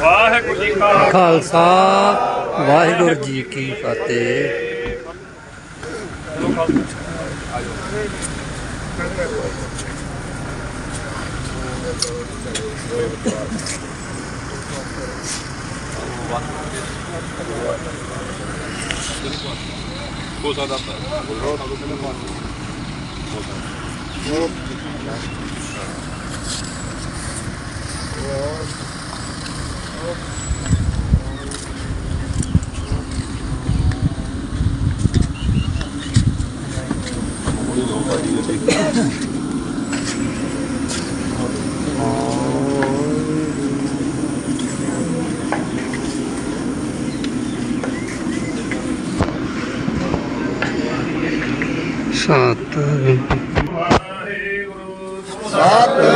ਵਾਹਿਗੁਰੂ ਜੀ ਕਾ ਖਾਲਸਾ ਵਾਹਿਗੁਰੂ ਜੀ ਕੀ ਫਤਿਹ। ਹੋ ਸਕਦਾ Satan Satan